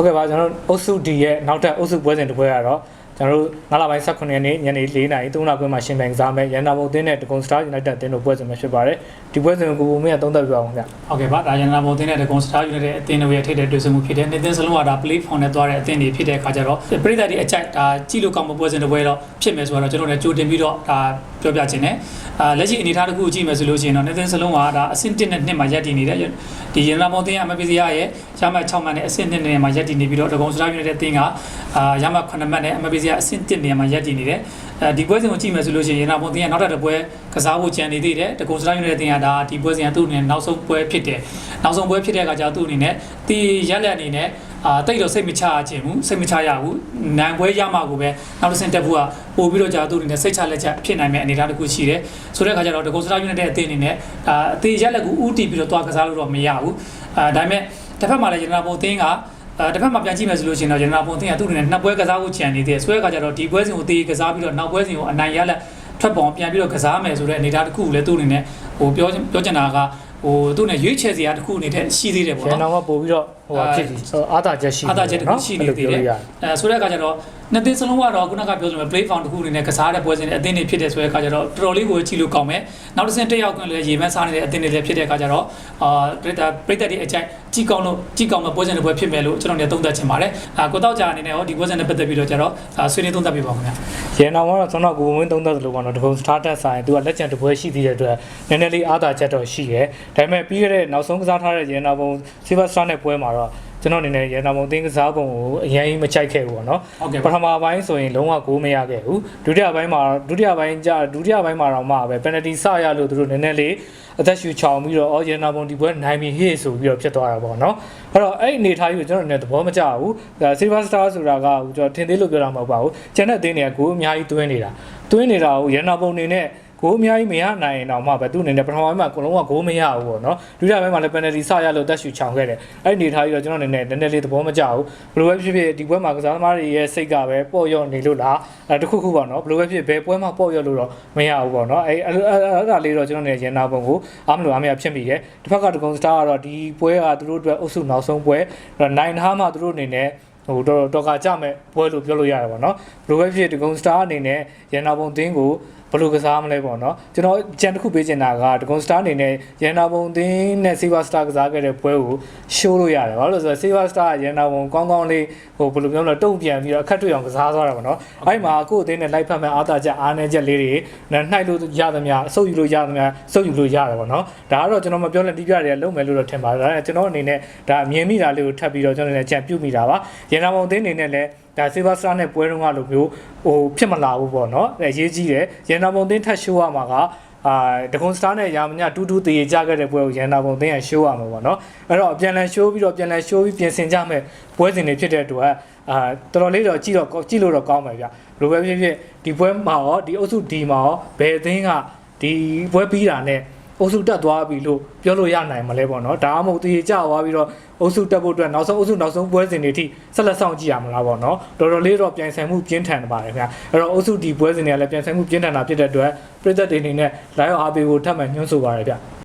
ဟုတ်ကဲ့ပါကျွန်တော်တို့အုပ်စု D ရဲ့နောက်ထပ်အုပ်စုပွဲစဉ်တစ်ပွဲကတော့ ကျွန်တော်တို့9လပိုင်း18ရက်နေ့ညနေ4:00နာရီ3လခွဲမှာရှင်ပြိုင်ကစားမယ်ရန်နာဘုံအသင်းနဲ့တကွန်စတာယူနိုက်တက်အသင်းတို့ပွဲစဉ်မှာဖြစ်ပါတယ်ဒီပွဲစဉ်ကိုကိုပုံမင်းကသုံးသပ်ပြပါအောင်ခင်ဗျဟုတ်ကဲ့ပါဒါရန်နာဘုံအသင်းနဲ့တကွန်စတာယူနိုက်တက်အသင်းတို့ရဲ့ထိတဲ့တွေ့ဆုံမှုဖြစ်တဲ့နေသင်းစလုံးကဒါ play phone နဲ့သွားတဲ့အသင်းတွေဖြစ်တဲ့အခါကျတော့ပြည်သက်တွေအကြိုက်ဒါကြည့်လို့ကောင်းမပွဲစဉ်တစ်ပွဲတော့ဖြစ်မယ်ဆိုတော့ကျွန်တော်လည်းကြိုတင်ပြီးတော့ဒါပြောပြခြင်းနဲ့အာလက်ရှိအနေအထားတစ်ခုကြည့်မယ်ဆိုလို့ရှိရင်တော့နေသင်းစလုံးကဒါအဆင့်1နဲ့2မှာရပ်တည်နေတဲ့ဒီရန်နာဘုံအသင်းအမပီစီယာရဲ့ရမှတ်6မှတ်နဲ့အဆင့်1နဲ့မှာရပ်တည်နေပြီးတော့တကွန်စတာယူနိုက်တက်အသင်းကအာရမှတ်9မှတ်နဲ့အမပီစီယာအဆင့်1နေရာမှာရပ်တည်နေတယ်အဲဒီပွဲစဉ်ကိုကြည့်မယ်ဆိုလို့ရှိရင်ရန်နာဘုံအသင်းကနောက်ထပ်တစ်ပွဲကစားဖို့ကြံနေသေးတယ်တကွန်စတာယူနိုက်တက်အသင်းကဒါဒီပွဲစဉ်ကသူ့အနေနဲ့နောက်ဆုံးပွဲဖြစ်တယ်နောက်ဆုံးပွဲဖြစ်တဲ့အခါကျတော့သူ့အနေနဲ့တီရက်လက်အနေနဲ့အာတိတ်တော့စိတ်မချခြင်းဘူးစိတ်မချရဘူးနိုင်ပွဲရမှာကိုပဲနောက်တစ်ဆင့်တက်ဖို့ကပို့ပြီးတော့ကြာသူ့အနေနဲ့စိတ်ချလက်ချဖြစ်နိုင်မယ့်အနေအထားတစ်ခုရှိတယ်ဆိုတဲ့အခါကျတော့တကုစတာယူနိုက်တက်အသင်းအနေနဲ့အာအသေးရက်လက်ကိုဥတီပြီးတော့သွားကစားလို့တော့မရဘူးအာဒါပေမဲ့တစ်ဖက်မှာလည်းရတနာပုံအသင်းကအဲ တစ်ဖက်မှာပြန်ကြည့်မယ်ဆိုလို့ရှိရင်တော့ရတနာပုံအသင်းကသူ့အနေနဲ့နှစ်ပွဲကစားဖို့ကြံနေသေးတယ်ဆိုတဲ့အခါကျတော့ဒီပွဲစဉ်ကိုတေးကစားပြီးတော့နောက်ပွဲစဉ်ကိုအနိုင်ရလက်ထွက်ပေါ်ပြန်ပြီးတော့ကစားမယ်ဆိုတဲ့အနေအထားတစ်ခုကိုလည်းသူ့အနေနဲ့ဟိုပြောပြောချင်တာကဟိုသူ့နဲ့ရွေးချယ်စရာတစ်ခုအနေနဲ့ရှိသေးတယ်ပေါ့ရန်နော်နာကပို့ပြီးတော့ ဟိုဟာဖြစ်ပြီးအာသာချက်ရှိအားသာချက်တစ်ခုရှိနေသေးတယ်အဲ့လိုပြောလို့ရတယ်အဲဆိုတဲ့အခါကျတော့နှစ်သင်းစလုံးကတော့ခုနကပြောသလိုပဲ play found တစ်ခုအနေနဲ့ကစားတဲ့ပွဲစဉ်တွေအသင်းတွေဖြစ်တဲ့ဆိုတဲ့အခါကျတော့တော်တော်လေးကိုကြည့်လို့ကောင်းမယ်နောက်တစ်ဆင့်တက်ရောက်ခွင့်လည်းရေပန်းစားနေတဲ့အသင်းတွေလည်းဖြစ်တဲ့အခါကျတော့အာပရိသတ်ပရိသတ်တွေအကြိုက်ကြည့်ကောင်းလို့ကြည့်ကောင်းမဲ့ပွဲစဉ်တွေပွဲဖြစ်မယ်လို့ကျွန်တော်လည်းသုံးသပ်ချင်ပါတယ်အာကိုတောက်ကြအနေနဲ့ဟောဒီပွဲစဉ်နဲ့ပတ်သက်ပြီးတော့ကျတော့အာဆွေးနွေးသုံးသပ်ပြပါဦးခင်ဗျာရန်နာကတော့ကျွန်တော်ကိုပုံမင်းသုံးသပ်သလိုပေါ့နော်တကုံစတာတက်ဆိုင်သူကလက်ကျန်တစ်ပွဲရှိသေးတဲ့အတွက်နည်းနည်းလေးအာသာချက်တော့ရှိတယ်ဒါပေမဲ့ပြီးခဲ့တဲ့နောက်ဆုံးကစားထားတဲ့ရန်နာဘုံစီဗာစတာနဲ့ပွဲမှာတော့ကျွန်တော်အနေနဲ့ရန်နာဘုံအသင်းကစားပုံကိုအရင်မချိုက်ခဲ့ဘူးပေါ့နော်ဟုတ်ကဲ့ပထမပိုင်းဆိုရင်လုံးဝကိုးမရခဲ့ဘူးဒုတိယပိုင်းမှာဒုတိယပိုင်းကျဒုတိယပိုင်းမှာတော့မှပဲ penalty စရလို့သူတို့နည်းနည်းလေးအသက်ရှူချောင်ပြီးတော့အော်ရန်နာဘုံဒီပွဲနိုင်ပြီဟေ့ဆိုပြီးတော့ဖြစ်သွားတာပေါ့နော်အဲ့တော့အဲ့ဒီအနေထားကြီးကိုကျွန်တော်အနေနဲ့သဘောမကျဘူးဒါ silver star ဆိုတာကကျွန်တော်ထင်သေးလို့ပြောတာမဟုတ်ပါဘူးကျန်တဲ့အသင်းတွေကကိုယ်အများကြီးတွင်းနေတာတွင်းနေတာကိုရန်နာဘုံအနေနဲ့ ကိုအများကြီးမရနိုင်ရင်တော့မှပဲသူ့အနေနဲ့ပထမပိုင်းမှာအကုန်လုံးကဂိုးမရဘူးပေါ့နော်ဒုတိယပိုင်းမှာလည်း penalty စရလို့တက်ရှူချောင်ခဲ့တယ်အဲ့ဒီအနေထားကြီးတော့ကျွန်တော်အနေနဲ့နည်းနည်းလေးသဘောမကျဘူးဘယ်လိုပဲဖြစ်ဖြစ်ဒီပွဲမှာကစားသမားတွေရဲ့စိတ်ကပဲပေါ့ရော့နေလို့လားအဲတခုခုပေါ့နော်ဘယ်လိုပဲဖြစ်ဘယ်ပွဲမှာပေါ့ရော့လို့တော့မရဘူးပေါ့နော်အဲအဲ့အဲ့ဒါလေးတော့ကျွန်တော်အနေနဲ့ရန်နာပုံကိုအားမလို့အားမရဖြစ်မိတယ်တစ်ဖက်ကတကုံစတာကတော့ဒီပွဲကသူတို့အတွက်အုပ်စုနောက်ဆုံးပွဲနိုင်ထားမှသူတို့အနေနဲ့ ဟိုတော့တော့ကကြမဲ့ပွဲလို့ပြောလို့ရတယ်ပေါ့နော်ဘယ်လိုပဲဖြစ်ဒီကုံစတာအနေနဲ့ရန်နာပုံသင်းကိုဘယ်လိုကစားမလဲပေါ့နော်ကျွန်တော်ကြံတစ်ခုပေးချင်တာကဒဂွန်စတာအနေနဲ့ရန်နာဘုံသင်းနဲ့စီဗာစတာကစားခဲ့တဲ့ပွဲကိုရှိုးလို့ရတယ်ဘာလို့လဲဆိုတော့စီဗာစတာရန်နာဘုံကောင်းကောင်းလေးဟိုဘယ်လိုပြောမလဲတုံ့ပြန်ပြီးတော့အခက်တွေ့အောင်ကစားသွားတာပေါ့နော်အဲ့မှာကိုယ့်အသင်းနဲ့လိုက်ဖက်မဲ့အားသာချက်အားနည်းချက်လေးတွေနှိုက်လို့ရသမျှအဆုပ်ယူလို့ရသမျှဆုပ်ယူလို့ရတယ်ပေါ့နော်ဒါကတော့ကျွန်တော်မပြောလက်တီးပြတွေကလုံးမယ်လို့တော့ထင်ပါတယ်ဒါနဲ့ကျွန်တော်အနေနဲ့ဒါမြင်မိတာလေးကိုထပ်ပြီးတော့ကျွန်တော်လည်းကြံပြုတ်မိတာပါရန်နာဘုံသင်းအနေနဲ့လည်းဒါစီဗာစတာနဲ့ပွဲတုန်းကလိုမျိုးဟိုဖြစ်မလာဘူးပေါ့နော်အဲရေးကြီးတယ်ရန်နာဘုံသင်းထပ်ရှိုးရမှာကအာဒဂွန်စတာနဲ့ရာမညတူးတူးတည်ကြခဲ့တဲ့ပွဲကိုရန်နာဘုံသင်းရရှိုးရမှာပေါ့နော်အဲ့တော့ပြန်လည်ရှိုးပြီးတော့ပြန်လည်ရှိုးပြီးပြင်ဆင်ကြမဲ့ပွဲစဉ်တွေဖြစ်တဲ့အတွက်အာတော်တော်လေးတော့ကြည့်တော့ကြည့်လို့တော့ကောင်းပါဗျဘယ်လိုပဲဖြစ်ဖြစ်ဒီပွဲမှာရောဒီအုပ်စုဒီမှာရောဘယ်အသင်းကဒီပွဲပြီးတာနဲ့ အုပ်စုတက်သွားပြီလို့ပြောလို့ရနိုင်မလဲပေါ့နော်ဒါမှမဟုတ်တည်ကြသွားပြီးတော့အုပ်စုတက်ဖို့အတွက်နောက်ဆုံးအုပ်စုနောက်ဆုံးပွဲစဉ်တွေအထိဆက်လက်ဆောင်ကြည့်ရမလားပေါ့နော်တော်တော်လေးတော့ပြန်ဆိုင်မှုပြင်းထန်နေပါတယ်ခင်ဗျအဲ့တော့အုပ်စုဒီပွဲစဉ်တွေကလည်းပြန်ဆိုင်မှုပြင်းထန်တာဖြစ်တဲ့အတွက်ပြည်သက်တွေအနေနဲ့ live အားပေးဖို့ထပ်မံညွှန်းဆိုပါရဗျ